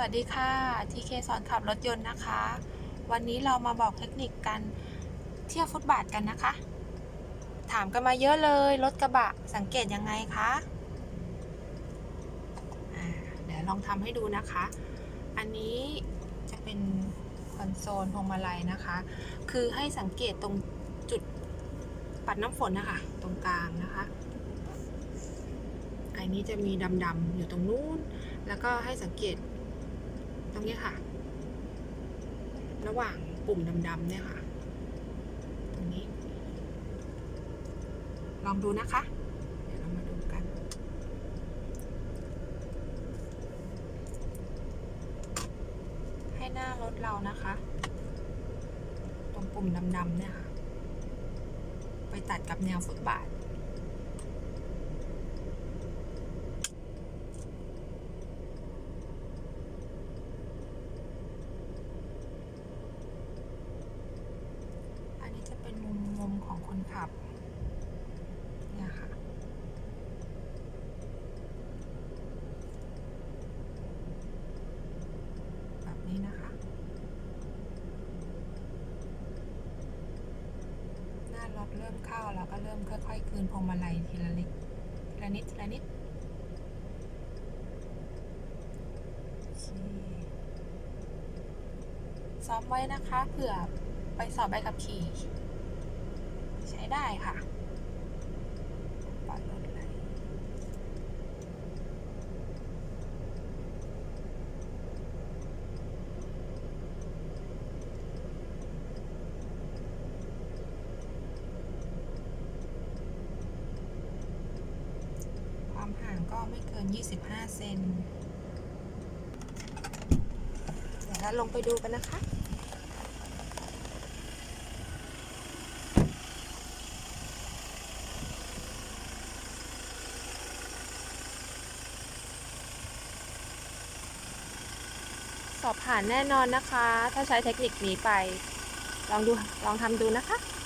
วัสดีค่ะทีเคสอนขับรถยนต์นะคะ วันนี้เรามาบอกเทคนิคการเที่ยวฟุตบาทกันนะคะ ถามกันมาเยอะเลยรถกระบะสังเกตยังไงคะเดี๋ยวลองทำให้ดูนะคะ อันนี้จะเป็นคอนโซลพวงมาลัยนะคะ คือให้สังเกตตรงจุดปัดน้ำฝนนะคะ ตรงกลางนะคะอันนี้จะมีดำๆอยู่ตรงนู้น แล้วก็ให้สังเกต รงนี้ค่ะ ระหว่างปุ่มดำๆเนี่ยค่ะ ตรงนี้ ลองดูนะคะ เดี๋ยวเรามาดูกัน ให้หน้ารถเรานะคะ ตรงปุ่มดำๆเนี่ยค่ะ ไปตัดกับแนวฟุตบาท อันนี้จะเป็นมุมมุ ครับเนี่ยค่ะ แบบนี้นะคะ หน้ารถเริ่มเข้าแล้วก็เริ่มค่อยๆ คืนพวงมาลัยทีละนิดทีละนิดทีละนิดซ้อมไว้นะคะเผื่อไปสอบใบขับขี่ ช้ได้ค่ะความห่างก็ไม่เกิน 25 เซน เดี๋ยวเราลงไปดูกันนะคะ สอบผ่านแน่นอนนะคะ ถ้าใช้เทคนิคนี้ไป ลองดูลองทำดูนะคะ